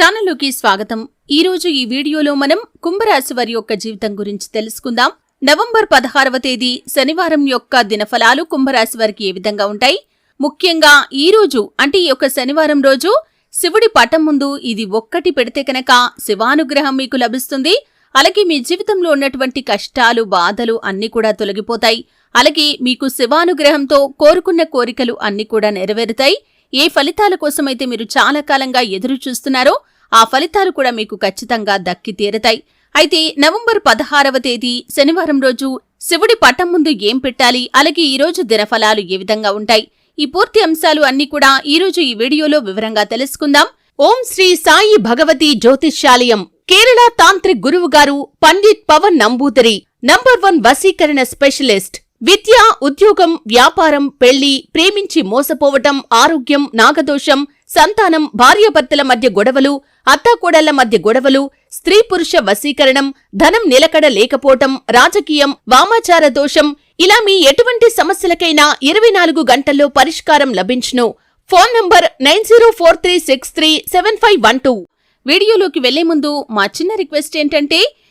ఛానల్లోకి స్వాగతం. ఈరోజు ఈ వీడియోలో మనం కుంభరాశి వారి యొక్క జీవితం గురించి తెలుసుకుందాం. నవంబర్ పదహారవ తేదీ శనివారం యొక్క దినఫలాలు కుంభరాశి వారికి ఏ విధంగా ఉంటాయి? ముఖ్యంగా ఈ రోజు అంటే ఈ యొక్క శనివారం రోజు శివుడి పటం ముందు ఇది ఒక్కటి పెడితే కనుక శివానుగ్రహం మీకు లభిస్తుంది. అలాగే మీ జీవితంలో ఉన్నటువంటి కష్టాలు బాధలు అన్ని కూడా తొలగిపోతాయి. అలాగే మీకు శివానుగ్రహంతో కోరుకున్న కోరికలు అన్ని కూడా నెరవేరుతాయి. ఏ ఫలితాల కోసమైతే మీరు చాలా కాలంగా ఎదురు చూస్తున్నారో ఆ ఫలితాలు కూడా మీకు ఖచ్చితంగా దక్కి తీరతాయి. అయితే నవంబర్ పదహారవ తేదీ శనివారం రోజు శివుడి పటం ముందు ఏం పెట్టాలి? అలాగే ఈరోజు దినఫలాలు ఏ విధంగా ఉంటాయి? ఈ పూర్తి అంశాలు అన్ని కూడా ఈ రోజు ఈ వీడియోలో వివరంగా తెలుసుకుందాం. ఓం శ్రీ సాయి భగవతి జ్యోతిష్యాలయం కేరళ తాంత్రిక్ గురువు గారు పండిత్ పవన్ నంబూదరి నంబర్ వన్ వసీకరణ స్పెషలిస్ట్ విద్య ఉద్యోగం వ్యాపారం పెళ్ళి ప్రేమించి మోసపోవటం ఆరోగ్యం నాగదోషం సంతానం భార్యాభర్తల మధ్య గొడవలు అత్తాకోడళ్ళ మధ్య గొడవలు స్త్రీ పురుష వశీకరణం ధనం నిలకడ లేకపోవటం రాజకీయం వామాచార దోషం ఇలా మీ ఎటువంటి సమస్యలకైనా ఇరవై నాలుగు గంటల్లో పరిష్కారం లభించును. Phone number nine zero four three six three seven five one two. వీడియోలోకి వెళ్ళే ముందు మా చిన్న రిక్వెస్ట్ ఏంటంటే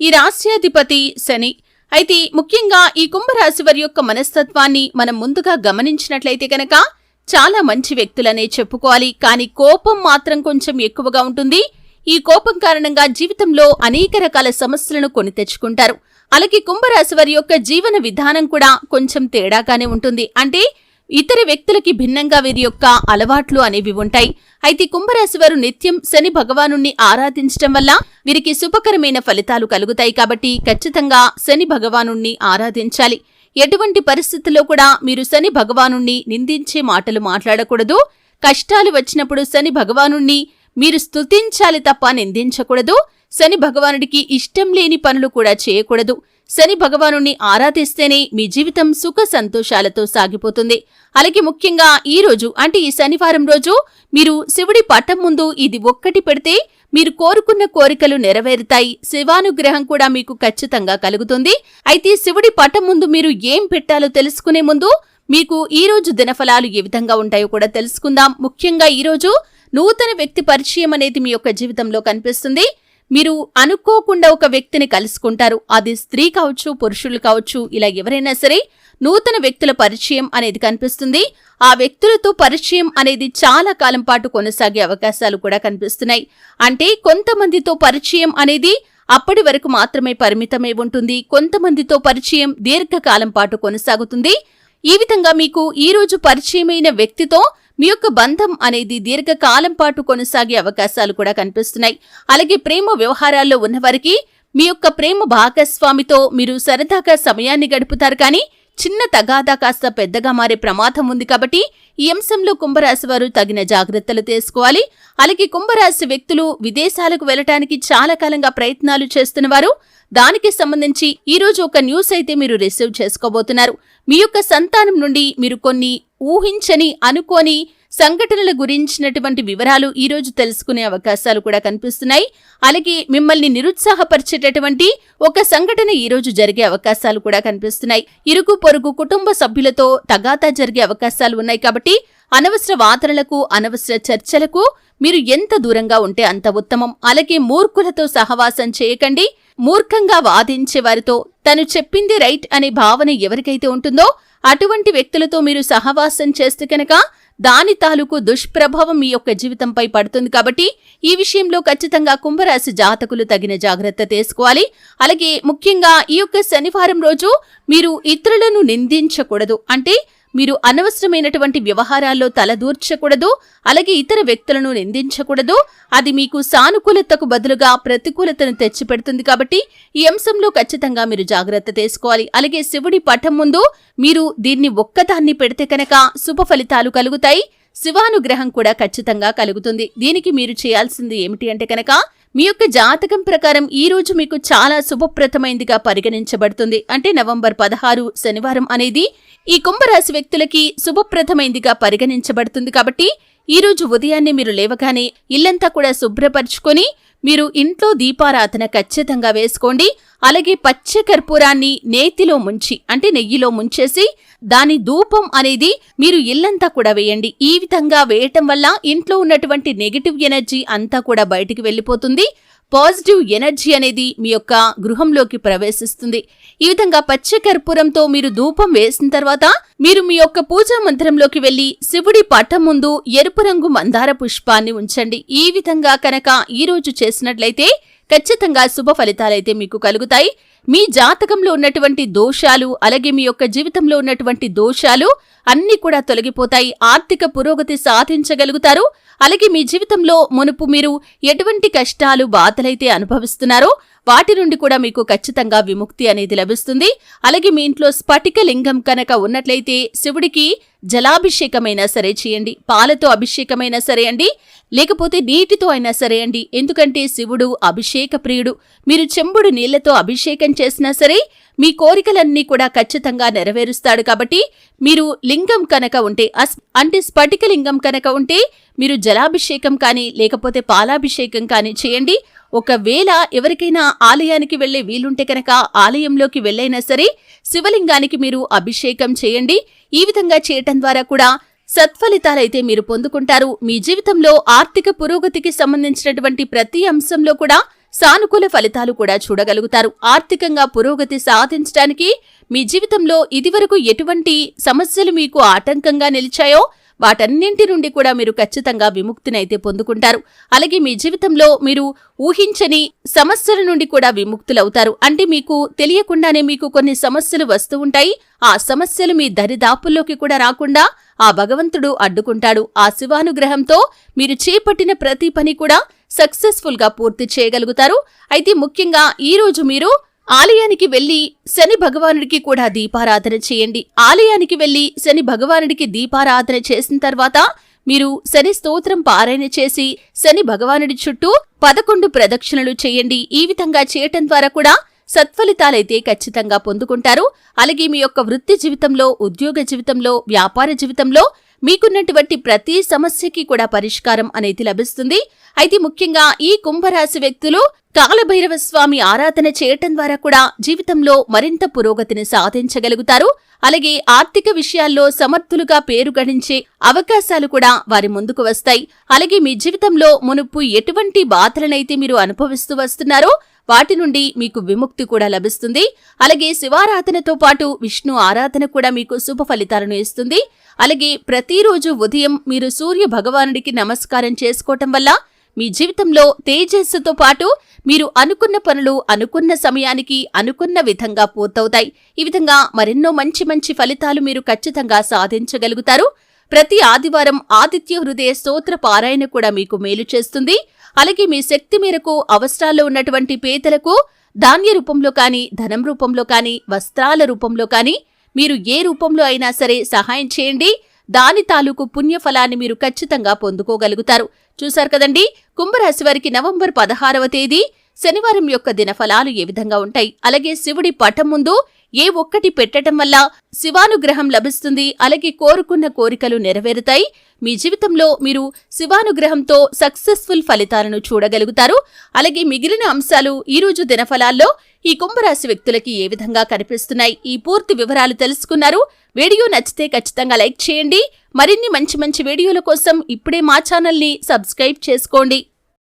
ఈ రాశ్యాధిపతి శని. అయితే ముఖ్యంగా ఈ కుంభరాశి వారి యొక్క మనస్తత్వాన్ని మనం ముందుగా గమనించినట్లయితే గనక చాలా మంచి వ్యక్తులనే చెప్పుకోవాలి. కానీ కోపం మాత్రం కొంచెం ఎక్కువగా ఉంటుంది. ఈ కోపం కారణంగా జీవితంలో అనేక రకాల సమస్యలను కొని తెచ్చుకుంటారు. అలాగే కుంభరాశి వారి యొక్క జీవన విధానం కూడా కొంచెం తేడాగానే ఉంటుంది. అంటే ఇతర వ్యక్తులకి భిన్నంగా వీరి యొక్క అలవాట్లు అనేవి ఉంటాయి. అయితే కుంభరాశి వారు నిత్యం శని భగవాను ఆరాధించటం వల్ల వీరికి శుభకరమైన ఫలితాలు కలుగుతాయి కాబట్టి ఖచ్చితంగా శని భగవాను ఆరాధించాలి. ఎటువంటి పరిస్థితుల్లో కూడా మీరు శని భగవాను నిందించే మాటలు మాట్లాడకూడదు. కష్టాలు వచ్చినప్పుడు శని భగవాను మీరు స్తుతించాలి తప్ప నిందించకూడదు. శని భగవానుడికి ఇష్టం లేని పనులు కూడా చేయకూడదు. శని భగవానుణ్ణి ఆరాధిస్తేనే మీ జీవితం సుఖ సంతోషాలతో సాగిపోతుంది. అలాగే ముఖ్యంగా ఈ రోజు అంటే ఈ శనివారం రోజు మీరు శివుడి పట్టం ముందు ఇది ఒక్కటి పెడితే మీరు కోరుకున్న కోరికలు నెరవేరుతాయి. శివానుగ్రహం కూడా మీకు ఖచ్చితంగా కలుగుతుంది. అయితే శివుడి పట్టం ముందు మీరు ఏం పెట్టాలో తెలుసుకునే ముందు మీకు ఈ రోజు దినఫలాలు ఏ విధంగా ఉంటాయో కూడా తెలుసుకుందాం. ముఖ్యంగా ఈ రోజు నూతన వ్యక్తి పరిచయం అనేది మీ యొక్క జీవితంలో కనిపిస్తుంది. మీరు అనుకోకుండా ఒక వ్యక్తిని కలుసుకుంటారు. అది స్త్రీ కావచ్చు పురుషులు కావచ్చు ఇలా ఎవరైనా సరే నూతన వ్యక్తుల పరిచయం అనేది కనిపిస్తుంది. ఆ వ్యక్తులతో పరిచయం అనేది చాలా కాలం పాటు కొనసాగే అవకాశాలు కూడా కనిపిస్తున్నాయి. అంటే కొంతమందితో పరిచయం అనేది అప్పటి వరకు మాత్రమే పరిమితమై ఉంటుంది. కొంతమందితో పరిచయం దీర్ఘకాలం పాటు కొనసాగుతుంది. ఈ విధంగా మీకు ఈ రోజు పరిచయమైన వ్యక్తితో మీ యొక్క బంధం అనేది దీర్ఘకాలం పాటు కొనసాగే అవకాశాలు కూడా కనిపిస్తున్నాయి. అలాగే ప్రేమ వ్యవహారాల్లో ఉన్నవారికి మీ యొక్క ప్రేమ భాగస్వామితో మీరు సరదాగా సమయాన్ని గడుపుతారు. కానీ చిన్న తగాదా కాస్త పెద్దగా మారే ప్రమాదం ఉంది కాబట్టి ఈ అంశంలో కుంభరాశి వారు తగిన జాగ్రత్తలు తీసుకోవాలి. అలాగే కుంభరాశి వ్యక్తులు విదేశాలకు వెళ్ళటానికి చాలా కాలంగా ప్రయత్నాలు చేస్తున్నవారు దానికి సంబంధించి ఈరోజు ఒక న్యూస్ అయితే మీరు రిసీవ్ చేసుకోబోతున్నారు. మీ యొక్క సంతానం నుండి మీరు కొన్ని ఊహించని అనుకోని సంఘటనల గురించినటువంటి వివరాలు ఈరోజు తెలుసుకునే అవకాశాలు కూడా కనిపిస్తున్నాయి. అలాగే మిమ్మల్ని నిరుత్సాహపరిచేటటువంటి ఒక సంఘటన ఈరోజు జరిగే అవకాశాలు కూడా కనిపిస్తున్నాయి. ఇరుగు పొరుగు కుటుంబ సభ్యులతో తగాతా జరిగే అవకాశాలు ఉన్నాయి కాబట్టి అనవసర వాదనలకు అనవసర చర్చలకు మీరు ఎంత దూరంగా ఉంటే అంత ఉత్తమం. అలాగే మూర్ఖులతో సహవాసం చేయకండి. మూర్ఖంగా వాదించే వారితో తను చెప్పింది రైట్ అనే భావన ఎవరికైతే ఉంటుందో అటువంటి వ్యక్తులతో మీరు సహవాసం చేస్తే కనుక దాని తాలూకు దుష్ప్రభావం మీ యొక్క జీవితంపై పడుతుంది కాబట్టి ఈ విషయంలో ఖచ్చితంగా కుంభరాశి జాతకులు తగిన జాగ్రత్త తీసుకోవాలి. అలాగే ముఖ్యంగా ఈ యొక్క శనివారం రోజు మీరు ఇతరులను నిందించకూడదు. అంటే మీరు అనవసరమైనటువంటి వ్యవహారాల్లో తలదూర్చకూడదు అలాగే ఇతర వ్యక్తులను నిందించకూడదు. అది మీకు సానుకూలతకు బదులుగా ప్రతికూలతను తెచ్చిపెడుతుంది కాబట్టి ఈ అంశంలో ఖచ్చితంగా మీరు జాగ్రత్త తీసుకోవాలి. అలాగే శివుడి పటం ముందు మీరు దీన్ని ఒక్కదాన్ని పెడితే కనుక శుభ ఫలితాలు కలుగుతాయి. శివానుగ్రహం కూడా ఖచ్చితంగా కలుగుతుంది. దీనికి మీరు చేయాల్సింది ఏమిటి అంటే కనుక మీ యొక్క జాతకం ప్రకారం ఈ రోజు మీకు చాలా శుభప్రదమైందిగా పరిగణించబడుతుంది. అంటే నవంబర్ పదహారు శనివారం అనేది ఈ కుంభరాశి వ్యక్తులకి శుభప్రదమైందిగా పరిగణించబడుతుంది కాబట్టి ఈరోజు ఉదయాన్నే మీరు లేవగానే ఇల్లంతా కూడా శుభ్రపరుచుకొని మీరు ఇంట్లో దీపారాధన ఖచ్చితంగా వేసుకోండి. అలాగే పచ్చ కర్పూరాన్ని నేతిలో ముంచి అంటే నెయ్యిలో ముంచేసి దాని ధూపం అనేది మీరు ఇల్లంతా కూడా వేయండి. ఈ విధంగా వేయటం వల్ల ఇంట్లో ఉన్నటువంటి నెగిటివ్ ఎనర్జీ అంతా కూడా బయటికి వెళ్ళిపోతుంది. పాజిటివ్ ఎనర్జీ అనేది మీ యొక్క గృహంలోకి ప్రవేశిస్తుంది. ఈ విధంగా పచ్చ కర్పూరంతో మీరు ధూపం వేసిన తర్వాత మీరు మీ యొక్క పూజా మందిరంలోకి వెళ్ళి శివుడి పట్టం ముందు ఎరుపు రంగు మందార పుష్పాన్ని ఉంచండి. ఈ విధంగా కనుక ఈ రోజు చేసినట్లయితే ఖచ్చితంగా శుభ ఫలితాలైతే మీకు కలుగుతాయి. మీ జాతకంలో ఉన్నటువంటి దోషాలు అలాగే మీ యొక్క జీవితంలో ఉన్నటువంటి దోషాలు అన్ని కూడా తొలగిపోతాయి. ఆర్థిక పురోగతి సాధించగలుగుతారు. అలాగే మీ జీవితంలో మునుపు మీరు ఎటువంటి కష్టాలు బాధలైతే అనుభవిస్తున్నారో వాటి నుండి కూడా మీకు ఖచ్చితంగా విముక్తి అనేది లభిస్తుంది. అలాగే మీ ఇంట్లో స్ఫటిక లింగం కనుక ఉన్నట్లయితే శివుడికి జలాభిషేకమైనా సరే చేయండి. పాలతో అభిషేకమైనా సరే అండి. లేకపోతే నీటితో అయినా సరే అండి. ఎందుకంటే శివుడు అభిషేక ప్రియుడు. మీరు చెంబుడు నీళ్ళతో అభిషేకం చేసినా సరే మీ కోరికలన్నీ కూడా ఖచ్చితంగా నెరవేరుస్తాడు కాబట్టి మీరు లింగం కనుక ఉంటే అంటే స్ఫటిక లింగం కనుక ఉంటే మీరు జలాభిషేకం కానీ లేకపోతే పాలాభిషేకం కానీ చేయండి. ఒకవేళ ఎవరికైనా ఆలయానికి వెళ్ళే వీలుంటే కనుక ఆలయంలోకి వెళ్ళైనా సరే శివలింగానికి మీరు అభిషేకం చేయండి. ఈ విధంగా చేయటం ద్వారా కూడా సత్ఫలితాలైతే మీరు పొందుకుంటారు. మీ జీవితంలో ఆర్థిక పురోగతికి సంబంధించినటువంటి ప్రతి అంశంలో కూడా సానుకూల ఫలితాలు కూడా చూడగలుగుతారు. ఆర్థికంగా పురోగతి సాధించడానికి మీ జీవితంలో ఇదివరకు ఎటువంటి సమస్యలు మీకు ఆటంకంగా నిలిచాయో వాటన్నింటి నుండి కూడా మీరు ఖచ్చితంగా విముక్తినైతే పొందుకుంటారు. అలాగే మీ జీవితంలో మీరు ఊహించని సమస్యల నుండి కూడా విముక్తులవుతారు. అంటే మీకు తెలియకుండానే మీకు కొన్ని సమస్యలు వస్తూ ఉంటాయి. ఆ సమస్యలు మీ దరిదాపుల్లోకి కూడా రాకుండా ఆ భగవంతుడు అడ్డుకుంటాడు. ఆ శివానుగ్రహంతో మీరు చేపట్టిన ప్రతి పని కూడా సక్సెస్ఫుల్గా పూర్తి చేయగలుగుతారు. అయితే ముఖ్యంగా ఈ రోజు మీరు ఆలయానికి వెళ్ళి శని భగవానుడికి కూడా దీపారాధన చేయండి. ఆలయానికి వెళ్ళి శని భగవానుడికి దీపారాధన చేసిన తర్వాత మీరు శని స్తోత్రం పారాయణ చేసి శని భగవానుడి చుట్టూ పదకొండు ప్రదక్షిణలు చేయండి. ఈ విధంగా చేయటం ద్వారా కూడా సత్ఫలితాలైతే ఖచ్చితంగా పొందుకుంటారు. అలాగే మీ యొక్క వృత్తి జీవితంలో ఉద్యోగ జీవితంలో వ్యాపార జీవితంలో మీకున్నటువంటి ప్రతి సమస్యకి కూడా పరిష్కారం అనేది లభిస్తుంది. అయితే ముఖ్యంగా ఈ కుంభరాశి వ్యక్తులు కాలభైరవ స్వామి ఆరాధన చేయటం ద్వారా కూడా జీవితంలో మరింత పురోగతిని సాధించగలుగుతారు. అలాగే ఆర్థిక విషయాల్లో సమర్థులుగా పేరు గడించే అవకాశాలు కూడా వారి ముందుకు వస్తాయి. అలాగే మీ జీవితంలో మునుపు ఎటువంటి బాధలనైతే మీరు అనుభవిస్తూ వస్తున్నారో. వాటి నుండి మీకు విముక్తి కూడా లభిస్తుంది. అలాగే శివారాధనతో పాటు విష్ణు ఆరాధన కూడా మీకు శుభ ఫలితాలను ఇస్తుంది. అలాగే ప్రతిరోజు ఉదయం మీరు సూర్య భగవానుడికి నమస్కారం చేసుకోవటం వల్ల మీ జీవితంలో తేజస్సుతో పాటు మీరు అనుకున్న పనులు అనుకున్న సమయానికి అనుకున్న విధంగా పూర్తవుతాయి. ఈ విధంగా మరెన్నో మంచి మంచి ఫలితాలు మీరు ఖచ్చితంగా సాధించగలుగుతారు. ప్రతి ఆదివారం ఆదిత్య హృదయ స్తోత్ర పారాయణ కూడా మీకు మేలు చేస్తుంది. అలాగే మీ శక్తి మేరకు అవసరాల్లో ఉన్నటువంటి పేదలకు ధాన్య రూపంలో కానీ ధనం రూపంలో కానీ వస్త్రాల రూపంలో కానీ మీరు ఏ రూపంలో అయినా సరే సహాయం చేయండి. దాని తాలూకు పుణ్యఫలాన్ని మీరు ఖచ్చితంగా పొందుకోగలుగుతారు. చూశారు కదండి? కుంభరాశి వారికి నవంబర్ పదహారవ తేదీ. శనివారం యొక్క దినఫలాలు ఏ విధంగా ఉంటాయి? అలాగే శివుడి పటం ముందు ఏ ఒక్కటి పెట్టడం వల్ల శివానుగ్రహం లభిస్తుంది? అలాగే కోరుకున్న కోరికలు నెరవేరుతాయి? మీ జీవితంలో మీరు శివానుగ్రహంతో సక్సెస్ఫుల్ ఫలితాలను చూడగలుగుతారు. అలాగే మిగిలిన అంశాలు ఈ రోజు దినఫలాల్లో ఈ కుంభరాశి వ్యక్తులకి ఏ విధంగా కనిపిస్తున్నాయి? ఈ పూర్తి వివరాలు తెలుసుకున్నారు. వీడియో నచ్చితే ఖచ్చితంగా లైక్ చేయండి. మరిన్ని మంచి మంచి వీడియోల కోసం ఇప్పుడే మా ఛానల్ని సబ్స్క్రైబ్ చేసుకోండి.